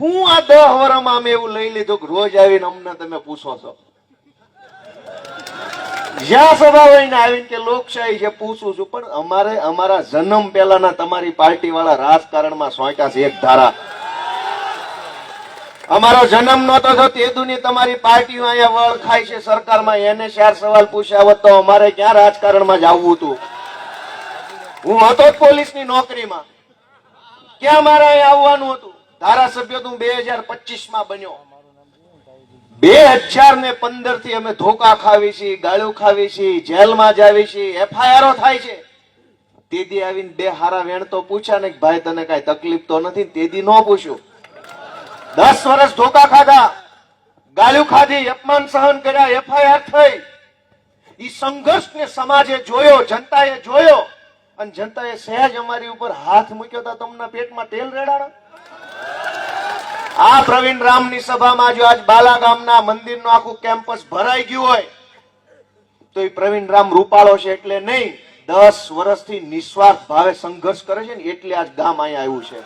હું આ દહ વરમાં અમે એવું લઈ લીધું રોજ આવીને અમને તમે પૂછો છો. જ્યાં સભા હોય ને આવીને કે લોકશાહી છે, પૂછું છું. પણ અમારે, અમારા જન્મ પહેલાના તમારી પાર્ટી વાળા રાજકારણમાં સોંટ્યા છે એક ધારા. અમારો જન્મ નહોતો તો દુની તમારી પાર્ટીઓ અહીંયા વળ ખાય છે, સરકારમાં એને ચાર સવાલ પૂછ્યા હોત તો અમારે ક્યાં રાજકારણમાં જવું હતું? હું હતો જ પોલીસની નોકરીમાં. ક્યાં મારે આવવાનું હતું? ધારાસભ્ય તું બે હજાર પચીસમાં બન્યો. બે હજાર ને પંદરથી અમે ધોકા ખાવી છીએ ગાળ્યું ખાવી છીએ જેલમાં જાવી છીએ એફઆઈઆરો થાય છે. તેદી આવીને બે હારા વેણ તો પૂછ્યા ને ભાઈ તને કઈ તકલીફ તો નથી તેદી ન પૂછ્યું. દસ વર્ષ ધોકા ખાધા ગાળ્યું ખાધી, અપમાન સહન કર્યા, એફઆઈઆર થઈ. એ સંઘર્ષ ને સમાજે જોયો, જનતાએ જોયો. અને જનતાએ સહેજ અમારી ઉપર હાથ મૂક્યો તો તમને પેટમાં તેલ રેડાણા આ પ્રવીણ રામની સભામાં જો આજ બાલા ગામના મંદિરનું આખું કેમ્પસ ભરાઈ ગયું હોય, તો એ પ્રવીણ રામ રૂપાળો છે એટલે નહીં, દસ વર્ષથી નિસ્વાર્થ ભાવે સંઘર્ષ કરે છે ને એટલે આજ ગામ અહીંયા આવ્યું છે.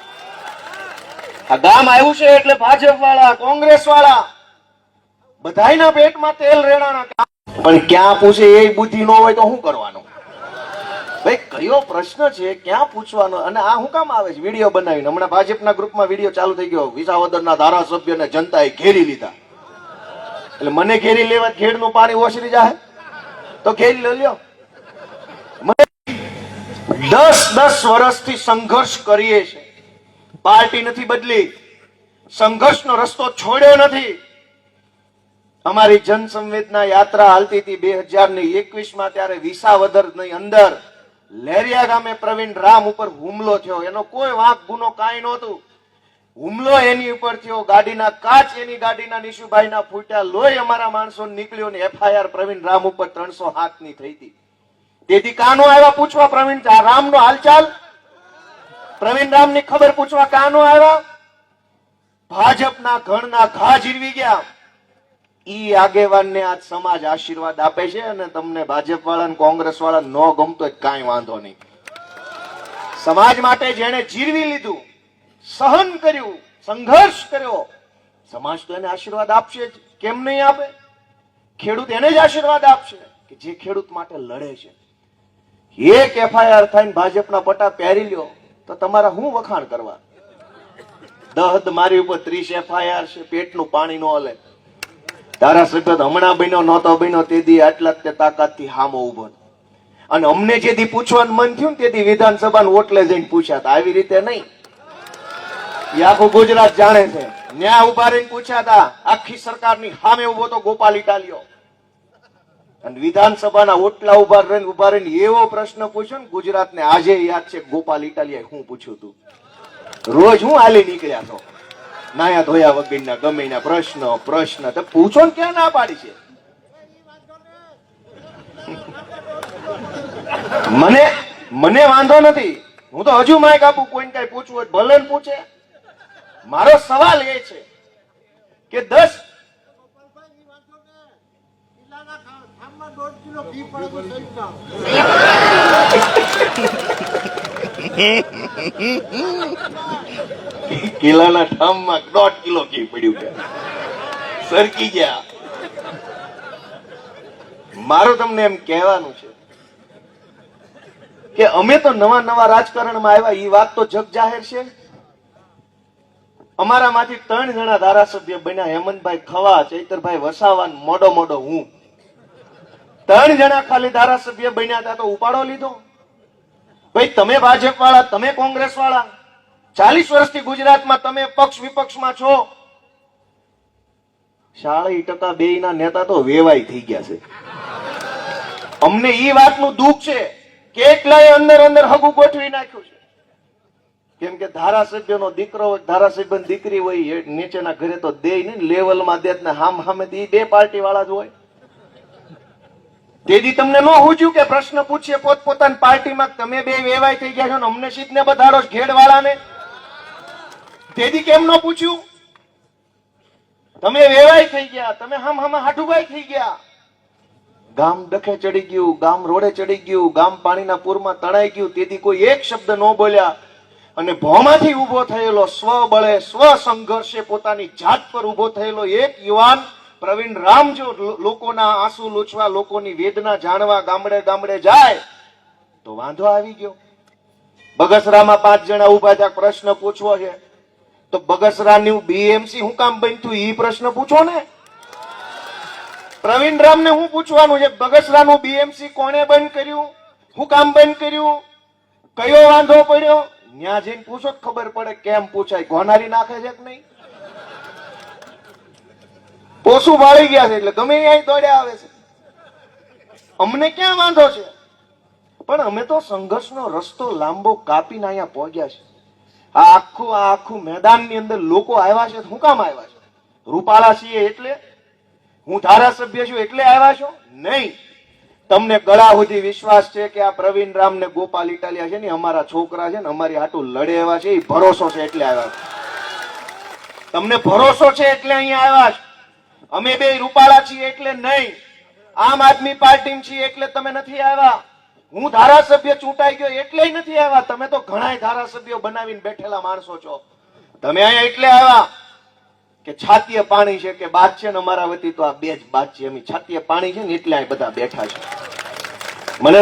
આ ગામ આવ્યું છે એટલે ભાજપ વાળા કોંગ્રેસ વાળા બધાના પેટમાં તેલ રેડાણા. પણ ક્યાં પૂછે એ બુદ્ધિ ન હોય તો શું કરવાનું? ભાઈ, કયો પ્રશ્ન છે? ક્યાં પૂછવાનો? અને આ હું કામ આવે છે? વીડિયો બનાવીને. હમણાં ભાજપના ગ્રુપમાં વીડિયો ચાલુ થઈ ગયો. વિસાવદરના ધારાસભ્યને જનતાએ ઘેરી લીધા. એટલે મને ઘેરી લેવા ખેડનું પાણી ઓસરી જાય તો ઘેરી લ્યો. દસ દસ વર્ષથી સંઘર્ષ કરીએ છે. પાર્ટી નથી બદલી. સંઘર્ષનો રસ્તો છોડ્યો નથી. અમારી જન સંવેદના યાત્રા હાલતી હતી બે હજાર ને એકવીસમાં ત્યારે વિસાવદરની અંદર લેરિયા ગામે પ્રવીણ રામ ઉપર હુમલો થયો. એનો કોઈ વાંક, ગુનો કાંઈ નહોતું. હુમલો એની ઉપર થયો. ગાડીના કાચ એની ગાડીના નિશુભાઈના ફૂટ્યા. લોહી અમારા માણસો નીકળ્યો ને એફઆઈઆર પ્રવીણ રામ ઉપર ત્રણસો હાથની થઈ હતી. તેથી કાનો આવ્યા પૂછવા પ્રવીણ રામ નો હાલચાલ? પ્રવીણ રામની ખબર પૂછવા કાનો આવ્યા? ભાજપના ઘણના ઘા જીરવી ગયા. ઈ આગેવાનને આજ સમાજ આશીર્વાદ આપે છે અને તમને ભાજપ વાળા કોંગ્રેસ વાળા ન ગમતો કઈ વાંધો નહીં. સમાજ માટે જેણે જીરવી લીધું, સહન કર્યું, સંઘર્ષ કર્યો, સમાજ તો એને આશીર્વાદ આપશે જ. કેમ નહીં આપે? ખેડૂત એને જ આશીર્વાદ આપશે કે જે ખેડૂત માટે લડે છે. એક એફઆઈઆર થઈને ભાજપના પટા પહેરી લ્યો, તો તમારા હું વખાણ કરવા? દહદ મારી ઉપર ત્રીસ એફઆઈઆર છે, પેટનું પાણી નો હલે. ધારાસભ્ય હમણાં બન્યો નહોતો, બન્યો તે દી આટલા તે તાકાતથી હામો ઊભો અને અમને જે દી પૂછવાનું મન થયું તે દી વિધાનસભાને ઓટલે જઈને પૂછ્યા આવી રીતે નહીં. આખું ગુજરાત જાણે છે. ન્યા ઊભા રહીને પૂછ્યા હતા, આખી સરકારની સામે ઊભો તો ગોપાલ ઇટાલિયો. અને વિધાનસભાના ઓટલા ઊભા રહીને ઊભા રહીને એવો પ્રશ્ન પૂછ્યો ને ગુજરાતને આજે યાદ છે ગોપાલ ઇટાલિયા હું પૂછ્યું હતું. રોજ હું હાલી નીકળ્યા છો. નાયા ધોયા વગરના ગમે ના પ્રશ્ન પ્રશ્ન તો પૂછો ને ક્યાં ના પાડી છે? મને મને વાંધો નથી. હું તો હજુ માઇક આપું કોઈને કઈ પૂછવું હોય ભલે પૂછે. મારો સવાલ એ છે કે દસ કિલ્લાના ઠામમાં દોઢ કિલો ઘી પડ્યું કે સરકી ગયા. મારો તમને એમ કહેવાનું છે કે અમે તો નવા નવા રાજકારણમાં આવ્યા એ વાત તો જગ જાહેર છે. અમારામાંથી ત્રણ જણા ધારાસભ્ય બન્યા, હેમંતભાઈ ખવા, ચૈતરભાઈ વસાવા મોડો મોડો હું. ત્રણ જણા ખાલી ધારાસભ્ય બન્યા હતા તો ઉપાડો લીધો. ભાઈ, તમે ભાજપ વાળા તમે કોંગ્રેસ વાળા ચાલીસ વર્ષથી ગુજરાતમાં તમે પક્ષ વિપક્ષમાં છો. શાળી ટકા બે ના નેતા તો વેવાય થઈ ગયા છે. અમને ઈ વાતનું દુઃખ છે કે એકલાએ અંદર અંદર હગું ગોઠવી નાખ્યું છે. કેમ કે ધારાસભ્યનો દીકરો હોય ધારાસભ્ય દીકરી હોય નીચેના ઘરે તો દે નહીં, લેવલમાં દે ને હામ હામે બે પાર્ટી વાળા જ હોય. તેથી તમને ન હોજ્યું કે પ્રશ્ન પૂછીએ પોતપોતાની પાર્ટીમાં કે તમે બે વેવાય થઈ ગયા છો ને અમને સીધને બધાડો ઘેડ વાળાને તેથી કેમ ન પૂછ્યું? તમે વેવાય થઈ ગયા, તમે હમ હમ હાઠુભાઈ થઈ ગયા. ગામ ડખે ચડી ગયું, ગામ રોડે ચડી ગયું, ગામ પાણીના પૂરમાં તણાઈ ગયું, તેથી કોઈ એક શબ્દ ન બોલ્યા. અને ભોમાંથી ઊભો થયેલો સ્વબળે સ્વ સંઘર્ષે પોતાની જાત પર ઊભો થયેલો એક યુવાન, પ્રવીણ રામ, જો લોકોના આંસુ લૂછવા, લોકોની વેદના જાણવા ગામડે ગામડે જાય, તો વાંધો આવી ગયો. બગસરામાં પાંચ જણા ઊભા થયા, પ્રશ્ન પૂછવો છે. તો બગસરાની બીએમસી હું કામ બનતું એ પ્રશ્ન પૂછો ને. પ્રવીણ રામને હું પૂછવાનું છે? બગસરાનું બીએમસી કોણે બંધ કર્યું? હું કામ બંધ કર્યું? કયો વાંધો પડ્યો? ન્યા જઈને પૂછો જ ખબર પડે કેમ પૂછાય. ગોનારી નાખે છે કે નહીં? પોસું વાળી ગયા છે એટલે ગમે ત્યાં દોડ્યા આવે છે. અમને ક્યાં વાંધો છે? પણ અમે તો સંઘર્ષનો રસ્તો લાંબો કાપીને અહીંયા પહોંચ્યા છે આ આખું આ આખું મેદાનની અંદર લોકો આવ્યા છે. શું કામ આવ્યા છે? રૂપાળા છીએ એટલે? હું ધારાસભ્ય છું એટલે આવ્યા છો? નહીં. તમને ગળા સુધી વિશ્વાસ છે કે આ પ્રવીણ રામ ને ગોપાલ ઇટાલિયા છે ને અમારા છોકરા છે ને, અમારી આટું લડે એવા છે, એ ભરોસો છે એટલે આવ્યા છે. તમને ભરોસો છે એટલે અહીંયા આવ્યા છે. અમે બે રૂપાળા છીએ એટલે નહીં. આમ આદમી પાર્ટી છીએ એટલે તમે નથી આવ્યા. હું ધારાસભ્ય ચૂંટાઈ ગયો એટલે નથી આવ્યા. તમે તો ઘણા ધારાસભ્યો બનાવીને બેઠેલા માણસો છો. તમે અહીંયા એટલે આવ્યા કે છાતીએ પાણી છે કે બાદ છે ને અમારા વતી તો આ બે જ બાદ છે. એમ છાતીએ પાણી છે ને એટલે અહીં બધા બેઠા છે. મને